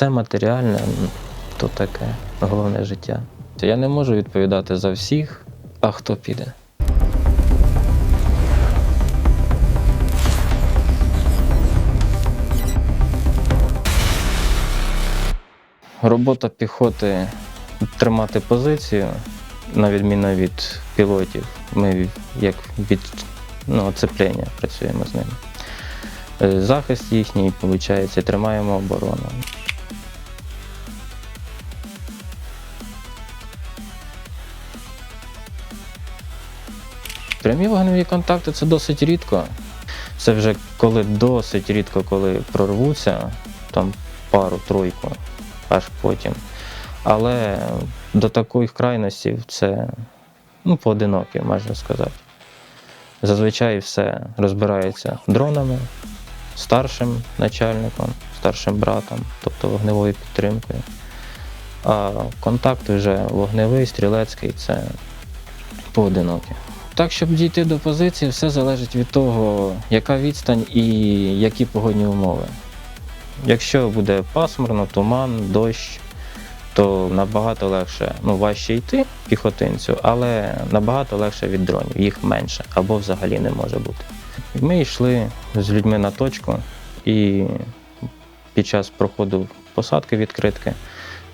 Все матеріальне то таке головне життя. Я не можу відповідати за всіх, а хто піде. Робота піхоти тримати позицію, на відміну від пілотів. Ми як від ну, оцеплення працюємо з ними. Е, Захист їхній, виходить, тримаємо оборону. Прямі вогневі контакти це досить рідко. Це вже коли досить рідко, коли прорвуться, там пару-тройку, аж потім. Але до таких крайностей це ну, поодинокі, можна сказати. Зазвичай все розбирається дронами, старшим начальником, старшим братом, тобто вогневою підтримкою. А контакт вже вогневий, стрілецький це поодинокі. Так, щоб дійти до позиції, все залежить від того, яка відстань і які погодні умови. Якщо буде пасмурно, туман, дощ, то набагато легше, ну важче йти піхотинцю, але набагато легше від дронів, їх менше або взагалі не може бути. Ми йшли з людьми на точку, і під час проходу посадки відкритки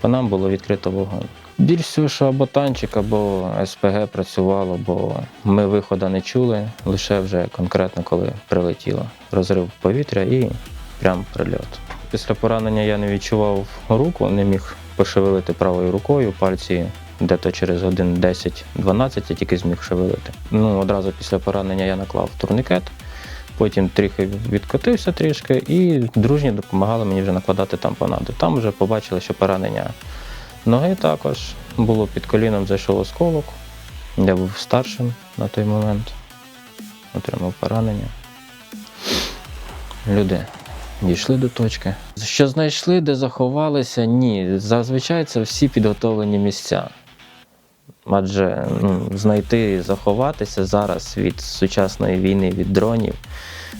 по нам було відкрито вогонь. Більш всього, що або танчик, або СПГ працювало, бо ми виходу не чули, лише вже конкретно коли прилетіло. Розрив повітря і прям прильот. Після поранення я не відчував руку, не міг пошевелити правою рукою, пальці де-то через годин 10-12 я тільки зміг шевелити. Ну, одразу після поранення я наклав турнікет, потім трохи відкотився трішки, і дружні допомагали мені вже накладати тампонаду. Там вже побачили, що поранення ноги також було під коліном, зайшов осколок. Я був старшим на той момент, отримав поранення. Люди дійшли до точки. Що знайшли, де заховалися? Ні. Зазвичай це всі підготовлені місця. Адже ну, знайти і заховатися зараз від сучасної війни, від дронів,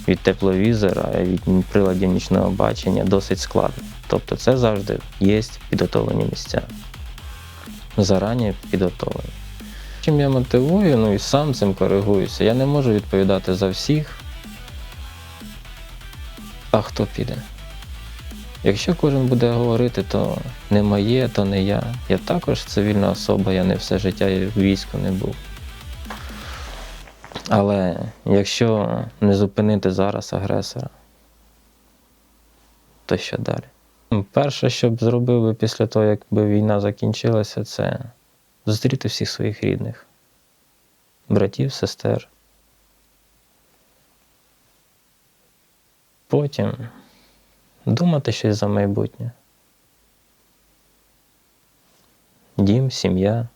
від тепловізора, від приладів нічного бачення досить складно. Тобто це завжди є підготовлені місця. Зарані підготовлені. Чим я мотивую, ну і сам цим коригуюся. Я не можу відповідати за всіх, а хто піде. Якщо кожен буде говорити, то не моє, то не я. Я також цивільна особа, я не все життя в війську не був. Але якщо не зупинити зараз агресора, то що далі? Перше, що б зробив би після того, як би війна закінчилася, це зустріти всіх своїх рідних, братів, сестер. Потім думати щось за майбутнє. Дім, сім'я,